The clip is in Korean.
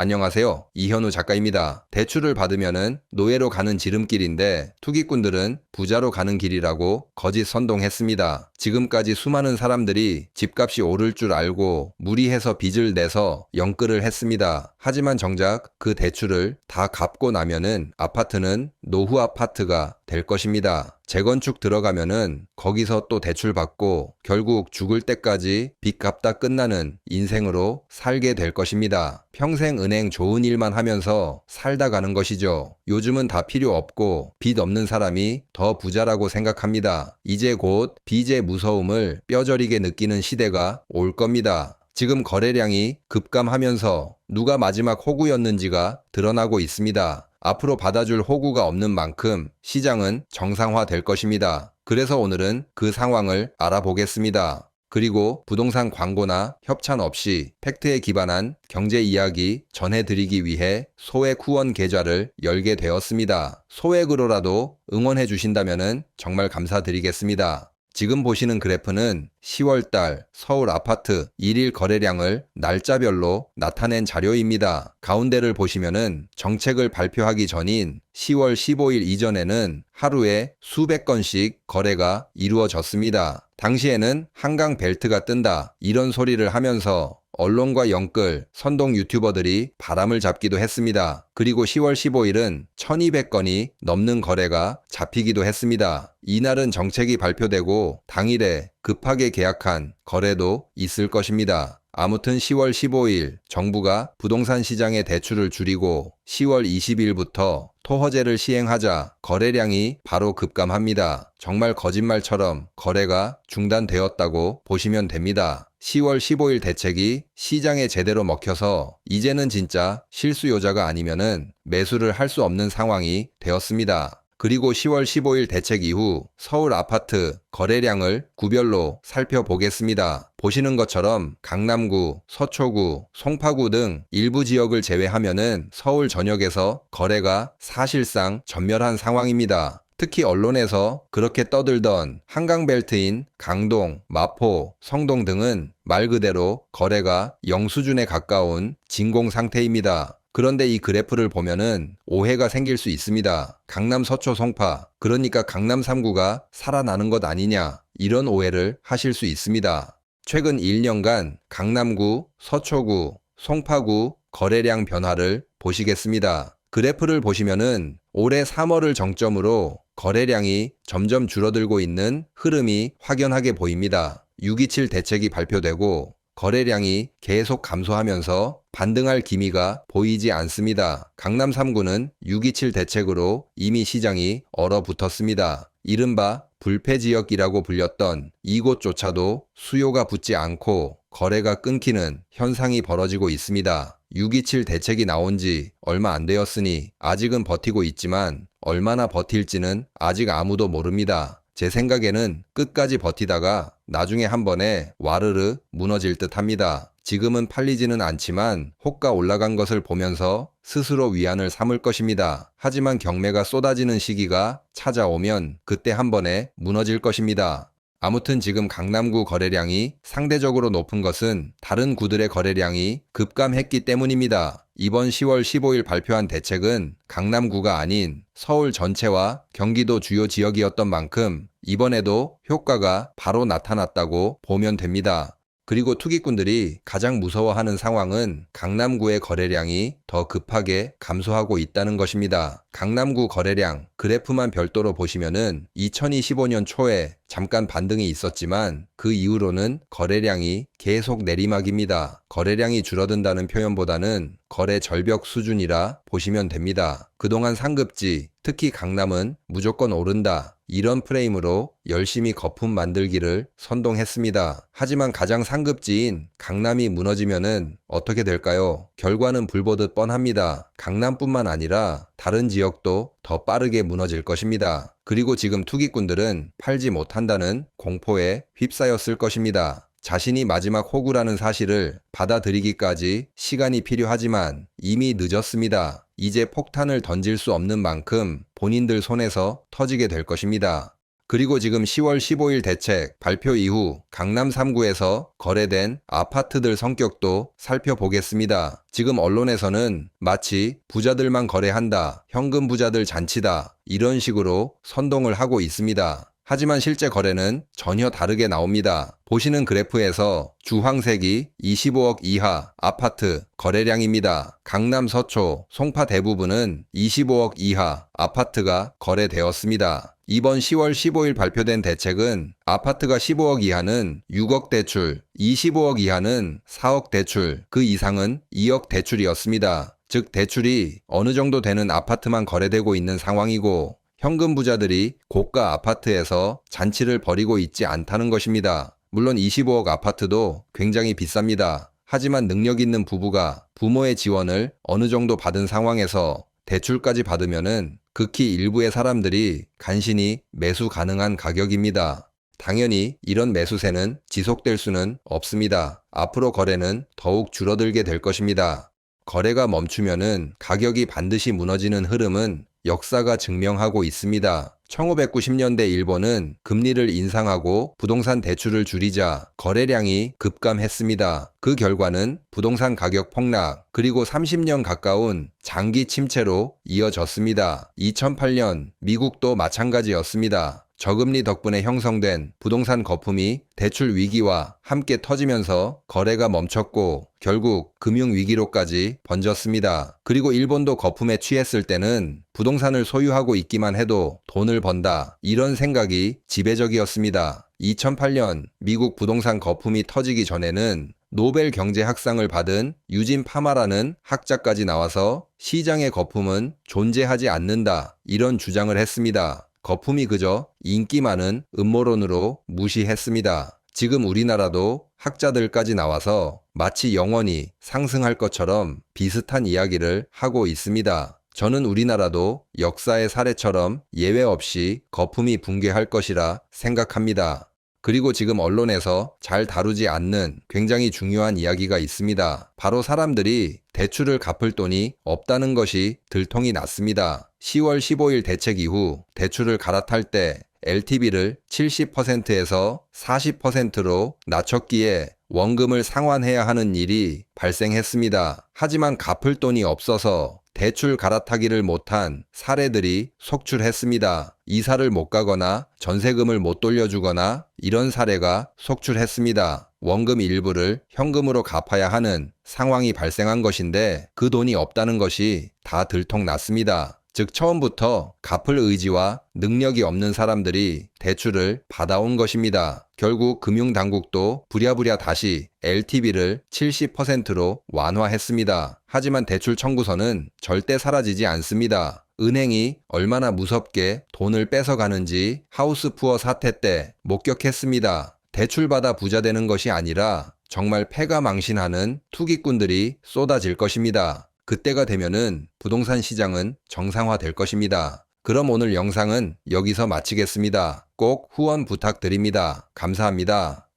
안녕하세요. 이현우 작가입니다. 대출을 받으면은 노예로 가는 지름길인데 투기꾼들은 부자로 가는 길이라고 거짓 선동했습니다. 지금까지 수많은 사람들이 집값이 오를 줄 알고 무리해서 빚을 내서 영끌을 했습니다. 하지만 정작 그 대출을 다 갚고 나면은 아파트는 노후 아파트가 될 것입니다. 재건축 들어가면은 거기서 또 대출 받고 결국 죽을 때까지 빚 갚다 끝나는 인생으로 살게 될 것입니다. 평생 은행 좋은 일만 하면서 살다 가는 것이죠. 요즘은 다 필요 없고 빚 없는 사람이 더 부자라고 생각합니다. 이제 곧 빚의 무서움을 뼈저리게 느끼는 시대가 올 겁니다. 지금 거래량이 급감하면서 누가 마지막 호구였는지가 드러나고 있습니다. 앞으로 받아줄 호구가 없는 만큼 시장은 정상화될 것입니다. 그래서 오늘은 그 상황을 알아보겠습니다. 그리고 부동산 광고나 협찬 없이 팩트에 기반한 경제 이야기 전해드리기 위해 소액 후원 계좌를 열게 되었습니다. 소액으로라도 응원해 주신다면 정말 감사드리겠습니다. 지금 보시는 그래프는 10월달 서울 아파트 1일 거래량을 날짜별로 나타낸 자료입니다. 가운데를 보시면은 정책을 발표하기 전인 10월 15일 이전에는 하루에 수백 건씩 거래가 이루어졌습니다. 당시에는 한강 벨트가 뜬다 이런 소리를 하면서 언론과 영끌, 선동 유튜버들이 바람을 잡기도 했습니다. 그리고 10월 15일은 1200건이 넘는 거래가 잡히기도 했습니다. 이날은 정책이 발표되고 당일에 급하게 계약한 거래도 있을 것입니다. 아무튼 10월 15일 정부가 부동산 시장의 대출을 줄이고 10월 20일부터 토허제를 시행하자 거래량이 바로 급감합니다. 정말 거짓말처럼 거래가 중단되었다고 보시면 됩니다. 10월 15일 대책이 시장에 제대로 먹혀서 이제는 진짜 실수요자가 아니면은 매수를 할 수 없는 상황이 되었습니다. 그리고 10월 15일 대책 이후 서울 아파트 거래량을 구별로 살펴보겠습니다. 보시는 것처럼 강남구, 서초구, 송파구 등 일부 지역을 제외하면은 서울 전역에서 거래가 사실상 전멸한 상황입니다. 특히 언론에서 그렇게 떠들던 한강벨트인 강동, 마포, 성동 등은 말 그대로 거래가 영수준에 가까운 진공 상태입니다. 그런데 이 그래프를 보면은 오해가 생길 수 있습니다. 강남 서초 송파, 그러니까 강남 3구가 살아나는 것 아니냐, 이런 오해를 하실 수 있습니다. 최근 1년간 강남구, 서초구, 송파구 거래량 변화를 보시겠습니다. 그래프를 보시면은 올해 3월을 정점으로 거래량이 점점 줄어들고 있는 흐름이 확연하게 보입니다. 627 대책이 발표되고 거래량이 계속 감소하면서 반등할 기미가 보이지 않습니다. 강남 3구는 627 대책으로 이미 시장이 얼어붙었습니다. 이른바 불패 지역이라고 불렸던 이곳조차도 수요가 붙지 않고 거래가 끊기는 현상이 벌어지고 있습니다. 627 대책이 나온 지 얼마 안 되었으니 아직은 버티고 있지만 얼마나 버틸지는 아직 아무도 모릅니다. 제 생각에는 끝까지 버티다가 나중에 한 번에 와르르 무너질 듯 합니다. 지금은 팔리지는 않지만 호가 올라간 것을 보면서 스스로 위안을 삼을 것입니다. 하지만 경매가 쏟아지는 시기가 찾아오면 그때 한 번에 무너질 것입니다. 아무튼 지금 강남구 거래량이 상대적으로 높은 것은 다른 구들의 거래량이 급감했기 때문입니다. 이번 10월 15일 발표한 대책은 강남구가 아닌 서울 전체와 경기도 주요 지역이었던 만큼 이번에도 효과가 바로 나타났다고 보면 됩니다. 그리고 투기꾼들이 가장 무서워하는 상황은 강남구의 거래량이 더 급하게 감소하고 있다는 것입니다. 강남구 거래량 그래프만 별도로 보시면은 2025년 초에 잠깐 반등이 있었지만 그 이후로는 거래량이 계속 내리막입니다. 거래량이 줄어든다는 표현보다는 거래 절벽 수준이라 보시면 됩니다. 그동안 상급지, 특히 강남은 무조건 오른다. 이런 프레임으로 열심히 거품 만들기를 선동했습니다. 하지만 가장 상급지인 강남이 무너지면은 어떻게 될까요? 결과는 불보듯 뻔합니다. 강남뿐만 아니라 다른 지역도 더 빠르게 무너질 것입니다. 그리고 지금 투기꾼들은 팔지 못한다는 공포에 휩싸였을 것입니다. 자신이 마지막 호구라는 사실을 받아들이기까지 시간이 필요하지만 이미 늦었습니다. 이제 폭탄을 던질 수 없는 만큼 본인들 손에서 터지게 될 것입니다. 그리고 지금 10월 15일 대책 발표 이후 강남 3구에서 거래된 아파트들 성격도 살펴보겠습니다. 지금 언론에서는 마치 부자들만 거래한다, 현금 부자들 잔치다, 이런 식으로 선동을 하고 있습니다. 하지만 실제 거래는 전혀 다르게 나옵니다. 보시는 그래프에서 주황색이 25억 이하 아파트 거래량입니다. 강남 서초, 송파 대부분은 25억 이하 아파트가 거래되었습니다. 이번 10월 15일 발표된 대책은 아파트가 15억 이하는 6억 대출, 25억 이하는 4억 대출, 그 이상은 2억 대출이었습니다. 즉 대출이 어느 정도 되는 아파트만 거래되고 있는 상황이고 현금 부자들이 고가 아파트에서 잔치를 벌이고 있지 않다는 것입니다. 물론 25억 아파트도 굉장히 비쌉니다. 하지만 능력 있는 부부가 부모의 지원을 어느 정도 받은 상황에서 대출까지 받으면은 극히 일부의 사람들이 간신히 매수 가능한 가격입니다. 당연히 이런 매수세는 지속될 수는 없습니다. 앞으로 거래는 더욱 줄어들게 될 것입니다. 거래가 멈추면은 가격이 반드시 무너지는 흐름은 역사가 증명하고 있습니다. 1990년대 일본은 금리를 인상하고 부동산 대출을 줄이자 거래량이 급감했습니다. 그 결과는 부동산 가격 폭락 그리고 30년 가까운 장기 침체로 이어졌습니다. 2008년 미국도 마찬가지였습니다. 저금리 덕분에 형성된 부동산 거품이 대출 위기와 함께 터지면서 거래가 멈췄고 결국 금융 위기로까지 번졌습니다. 그리고 일본도 거품에 취했을 때는 부동산을 소유하고 있기만 해도 돈을 번다. 이런 생각이 지배적이었습니다. 2008년 미국 부동산 거품이 터지기 전에는 노벨 경제학상을 받은 유진 파마라는 학자까지 나와서 시장의 거품은 존재하지 않는다. 이런 주장을 했습니다. 거품이 그저 인기 많은 음모론으로 무시했습니다. 지금 우리나라도 학자들까지 나와서 마치 영원히 상승할 것처럼 비슷한 이야기를 하고 있습니다. 저는 우리나라도 역사의 사례처럼 예외 없이 거품이 붕괴할 것이라 생각합니다. 그리고 지금 언론에서 잘 다루지 않는 굉장히 중요한 이야기가 있습니다. 바로 사람들이 대출을 갚을 돈이 없다는 것이 들통이 났습니다. 10월 15일 대책 이후 대출을 갈아탈 때 LTV를 70%에서 40%로 낮췄기에 원금을 상환해야 하는 일이 발생했습니다. 하지만 갚을 돈이 없어서 대출 갈아타기를 못한 사례들이 속출했습니다. 이사를 못 가거나 전세금을 못 돌려주거나 이런 사례가 속출했습니다. 원금 일부를 현금으로 갚아야 하는 상황이 발생한 것인데 그 돈이 없다는 것이 다 들통났습니다. 즉 처음부터 갚을 의지와 능력이 없는 사람들이 대출을 받아온 것입니다. 결국 금융당국도 부랴부랴 다시 LTV를 70%로 완화했습니다. 하지만 대출 청구서는 절대 사라지지 않습니다. 은행이 얼마나 무섭게 돈을 뺏어가는지 하우스푸어 사태 때 목격했습니다. 대출받아 부자 되는 것이 아니라 정말 패가 망신하는 투기꾼들이 쏟아질 것입니다. 그때가 되면은 부동산 시장은 정상화될 것입니다. 그럼 오늘 영상은 여기서 마치겠습니다. 꼭 후원 부탁드립니다. 감사합니다.